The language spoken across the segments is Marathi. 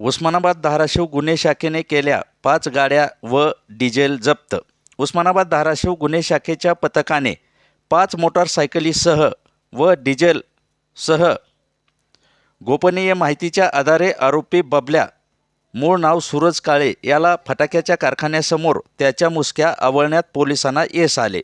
उस्मानाबाद धाराशिव गुन्हे शाखेने केल्या पाच गाड्या व डिझेल जप्त. उस्मानाबाद धाराशिव गुन्हे शाखेच्या पथकाने पाच मोटारसायकलीसह व डिझेलसह गोपनीय माहितीच्या आधारे आरोपी बबल्या मूळ नाव सूरज काळे याला फटाक्याच्या कारखान्यासमोर त्याच्या मुसक्या आवळण्यात पोलिसांना यश आले.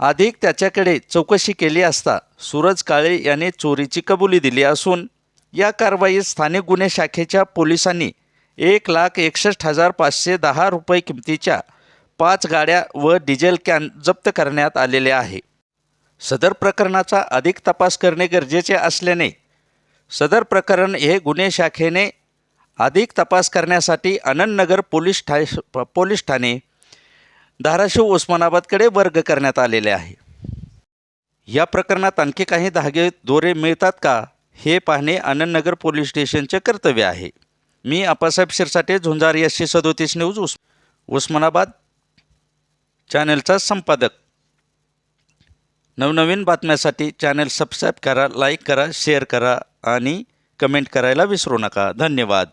अधिक त्याच्याकडे चौकशी केली असता सूरज काळे याने चोरीची कबुली दिली असून या कारवाईत स्थानिक गुन्हे शाखेच्या पोलिसांनी एक लाख एकसष्ट हजार पाचशे दहा रुपये किमतीच्या पाच गाड्या व डिझेल कॅन जप्त करण्यात आलेले आहे. सदर प्रकरणाचा अधिक तपास करणे गरजेचे असल्याने सदर प्रकरण हे गुन्हे शाखेने अधिक तपास करण्यासाठी आनंदनगर पोलीस ठा पोलीस ठाणे धाराशिव उस्मानाबादकडे वर्ग करण्यात आलेले आहे. या प्रकरणात आणखी काही धागे दोरे मिळतात का? हे पाहणे आनंदनगर पोलीस स्टेशनचे कर्तव्य आहे. मी आपासाहेब शिरसाटे झुंजार एसशे सदोतीस न्यूज उस उस्मानाबाद चॅनलचा संपादक. नवनवीन बातम्यासाठी चॅनल सबस्क्राईब करा लाईक करा शेअर करा आणि कमेंट करायला विसरू नका. धन्यवाद.